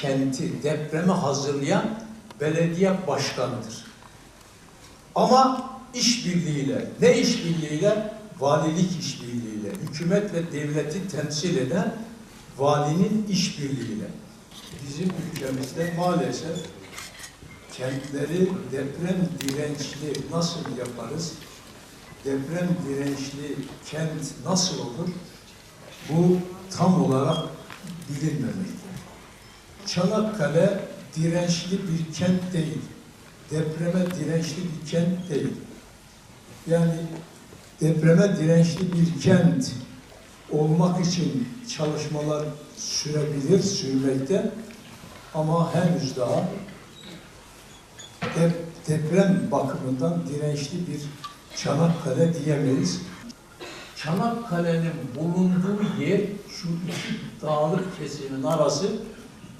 kenti depreme hazırlayan belediye başkanıdır. Ama işbirliğiyle, ne işbirliğiyle? Valilik işbirliğiyle, hükümet ve devleti temsil eden valinin işbirliğiyle. Bizim ülkemizde maalesef kentleri deprem dirençli nasıl yaparız? Deprem dirençli kent nasıl olur? Bu tam olarak bilinmemekte. Çanakkale dirençli bir kent değil. Depreme dirençli bir kent değil. Yani depreme dirençli bir kent olmak için çalışmalar sürebilir, sürmekte ama henüz daha dep- deprem bakımından dirençli bir Çanakkale diyemeyiz. Çanakkale'nin bulunduğu yer şu iki dağlık kesimin arası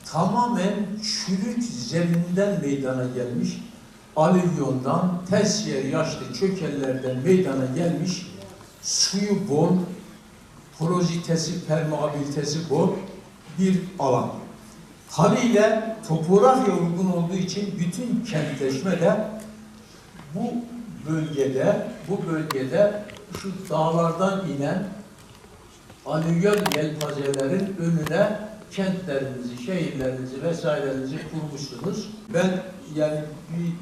tamamen çürük zeminden meydana gelmiş. Alüvyondan, ters yer yaşlı çökellerden meydana gelmiş. Suyu bol, porozitesi, permeabilitesi bol bir alan. Haliyle topografya uygun olduğu için bütün kentleşme de bu bölgede, bu bölgede şu dağlardan inen alüvyon yelpazelerin önüne kentlerinizi, şehirlerinizi vesairenizi kurmuşsunuz. Ben yani bir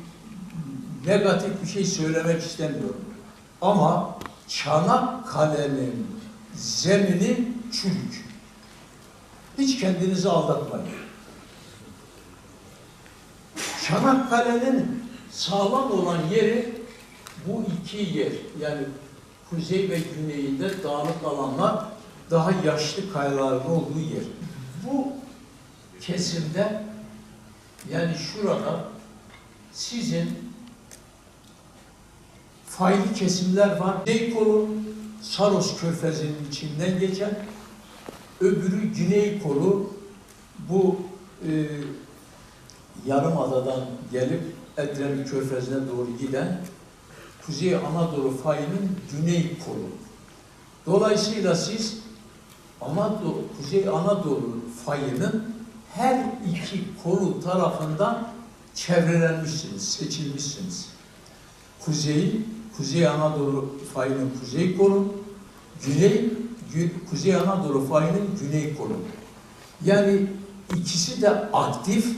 negatif bir şey söylemek istemiyorum. Ama Çanakkale'nin zemini çürük. Hiç kendinizi aldatmayın. Çanakkale'nin sağlam olan yeri bu iki yer. Yani kuzey ve güneyinde dağlık alanlar daha yaşlı kayaların olduğu yer. Bu kesimde yani şurada sizin faylı kesimler var. Güney Saros Körfezi'nin içinden geçen, öbürü güney kolu bu e, Yarımada'dan gelip Edremit Körfezi'ne doğru giden Kuzey Anadolu fayının güney kolu. Dolayısıyla siz Anadolu, Kuzey Anadolu fayının her iki kolu tarafından çevrelenmişsiniz, seçilmişsiniz. Kuzey, Kuzey Anadolu fayının kuzey kolu, güney, Gü- Kuzey Anadolu fayının güney kolu. Yani ikisi de aktif,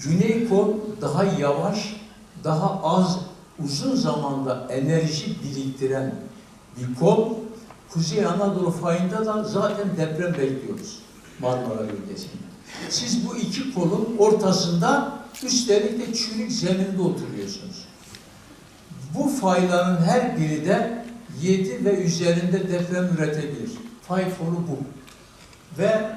güney kol daha yavaş, daha az, uzun zamanda enerji biriktiren bir kol. Kuzey Anadolu fayında da zaten deprem bekliyoruz Marmara bölgesinde. Siz bu iki kolun ortasında üstelik de çürük zeminde oturuyorsunuz. Bu fayların her biri de 7 ve üzerinde deprem üretebilir. Fay fonu bu. Ve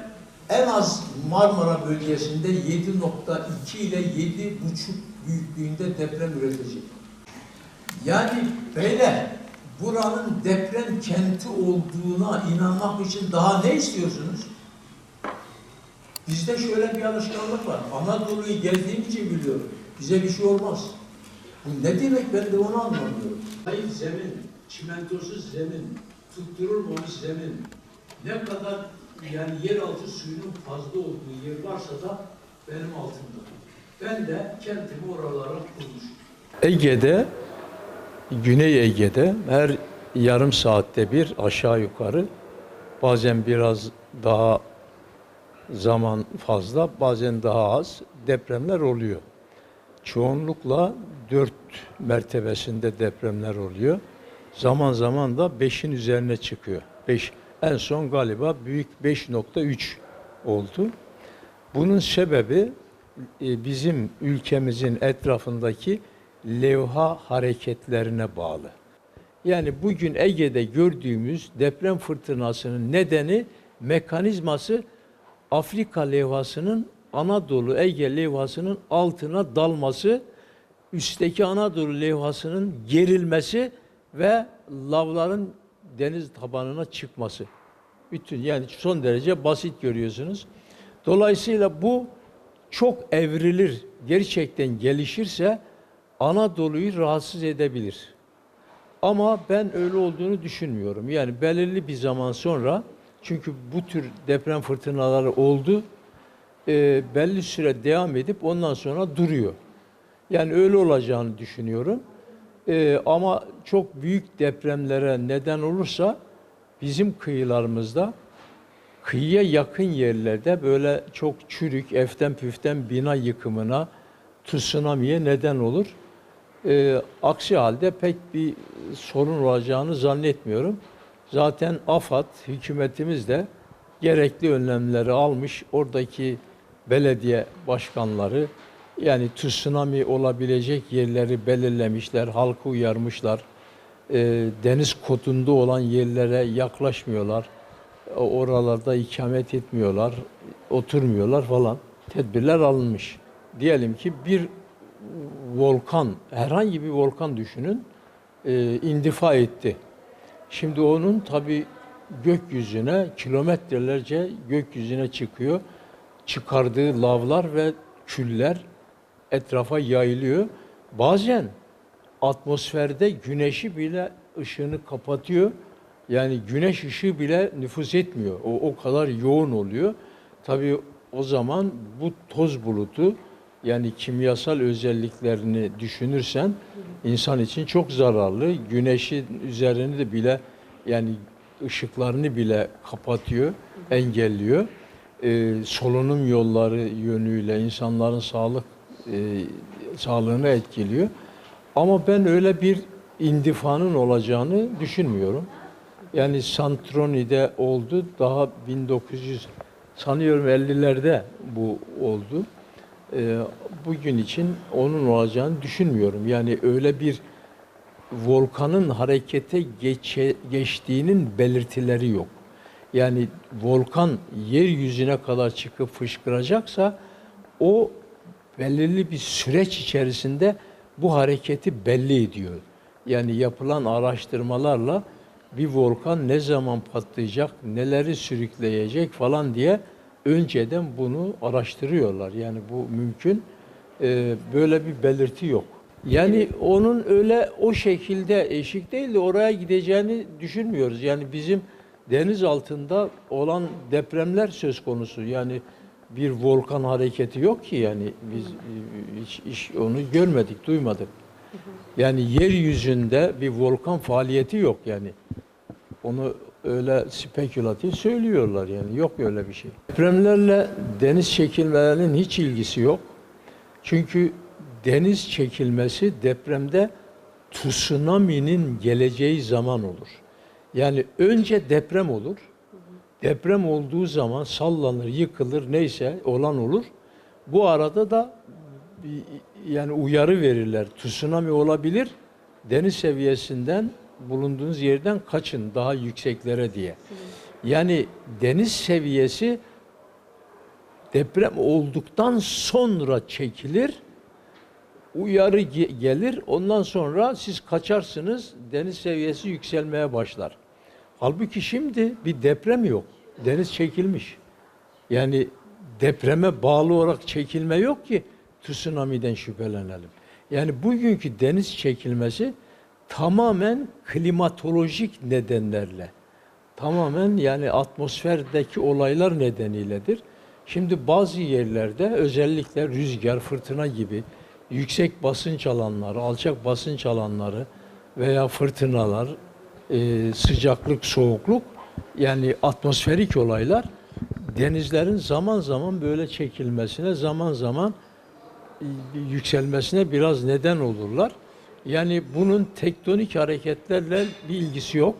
en az Marmara bölgesinde 7.2 ile 7.5 büyüklüğünde deprem üretecek. Yani beyler buranın deprem kenti olduğuna inanmak için daha ne istiyorsunuz? Bizde şöyle bir alışkanlık var. Anadolu'yu gezdiğim için biliyorum. Bize bir şey olmaz. Bu ne demek ben de onu anlamıyorum. Hayır zemin, çimentosuz zemin, tutturulmamış zemin. Ne kadar yani yeraltı suyunun fazla olduğu yer varsa da benim altımda. Ben de kentimi oralara kurmuşum. Ege'de, Güney Ege'de her yarım saatte bir aşağı yukarı bazen biraz daha zaman fazla bazen daha az depremler oluyor. Çoğunlukla dört mertebesinde depremler oluyor. Zaman zaman da beşin üzerine çıkıyor. Beş, en son galiba büyük 5.3 oldu. Bunun sebebi e, bizim ülkemizin etrafındaki levha hareketlerine bağlı. Yani bugün Ege'de gördüğümüz deprem fırtınasının nedeni mekanizması Afrika levhasının Anadolu Ege levhasının altına dalması, üstteki Anadolu levhasının gerilmesi ve lavların deniz tabanına çıkması. Bütün yani son derece basit görüyorsunuz. Dolayısıyla bu çok evrilir, gerçekten gelişirse Anadolu'yu rahatsız edebilir. Ama ben öyle olduğunu düşünmüyorum. Yani belirli bir zaman sonra çünkü bu tür deprem fırtınaları oldu. e, belli süre devam edip ondan sonra duruyor. Yani öyle olacağını düşünüyorum. E, ama çok büyük depremlere neden olursa bizim kıyılarımızda kıyıya yakın yerlerde böyle çok çürük, eften püften bina yıkımına, tsunami'ye neden olur. Ee, aksi halde pek bir sorun olacağını zannetmiyorum. Zaten AFAD, hükümetimiz de gerekli önlemleri almış. Oradaki belediye başkanları yani tsunami olabilecek yerleri belirlemişler, halkı uyarmışlar. Ee, deniz kodunda olan yerlere yaklaşmıyorlar. Oralarda ikamet etmiyorlar, oturmuyorlar falan. Tedbirler alınmış. Diyelim ki bir volkan, herhangi bir volkan düşünün, e, indifa etti. Şimdi onun tabi gökyüzüne, kilometrelerce gökyüzüne çıkıyor. Çıkardığı lavlar ve küller etrafa yayılıyor. Bazen atmosferde güneşi bile ışığını kapatıyor. Yani güneş ışığı bile nüfuz etmiyor. O, o kadar yoğun oluyor. Tabii o zaman bu toz bulutu yani kimyasal özelliklerini düşünürsen insan için çok zararlı. Güneşin üzerini de bile yani ışıklarını bile kapatıyor, engelliyor. Ee, solunum yolları yönüyle insanların sağlık e, sağlığını etkiliyor. Ama ben öyle bir indifanın olacağını düşünmüyorum. Yani Santroni'de oldu. Daha 1900 sanıyorum 50'lerde bu oldu. Ee, bugün için onun olacağını düşünmüyorum. Yani öyle bir volkanın harekete geçe, geçtiğinin belirtileri yok. Yani volkan yeryüzüne kadar çıkıp fışkıracaksa o belirli bir süreç içerisinde bu hareketi belli ediyor. Yani yapılan araştırmalarla bir volkan ne zaman patlayacak, neleri sürükleyecek falan diye önceden bunu araştırıyorlar. Yani bu mümkün. Ee, böyle bir belirti yok. Yani onun öyle o şekilde eşik değil de oraya gideceğini düşünmüyoruz. Yani bizim deniz altında olan depremler söz konusu. Yani bir volkan hareketi yok ki yani biz e, hiç, hiç onu görmedik, duymadık. Yani yeryüzünde bir volkan faaliyeti yok yani. Onu öyle spekülatif söylüyorlar yani yok öyle bir şey. Depremlerle deniz çekilmelerinin hiç ilgisi yok. Çünkü deniz çekilmesi depremde tsunami'nin geleceği zaman olur. Yani önce deprem olur. Deprem olduğu zaman sallanır, yıkılır, neyse olan olur. Bu arada da yani uyarı verirler. Tsunami olabilir. Deniz seviyesinden bulunduğunuz yerden kaçın daha yükseklere diye. Yani deniz seviyesi deprem olduktan sonra çekilir. Uyarı ge- gelir. Ondan sonra siz kaçarsınız. Deniz seviyesi yükselmeye başlar. Halbuki şimdi bir deprem yok. Deniz çekilmiş. Yani depreme bağlı olarak çekilme yok ki tsunami'den şüphelenelim. Yani bugünkü deniz çekilmesi tamamen klimatolojik nedenlerle, tamamen yani atmosferdeki olaylar nedeniyledir. Şimdi bazı yerlerde özellikle rüzgar, fırtına gibi yüksek basınç alanları, alçak basınç alanları veya fırtınalar, e, sıcaklık, soğukluk yani atmosferik olaylar denizlerin zaman zaman böyle çekilmesine, zaman zaman e, yükselmesine biraz neden olurlar. Yani bunun tektonik hareketlerle bir ilgisi yok.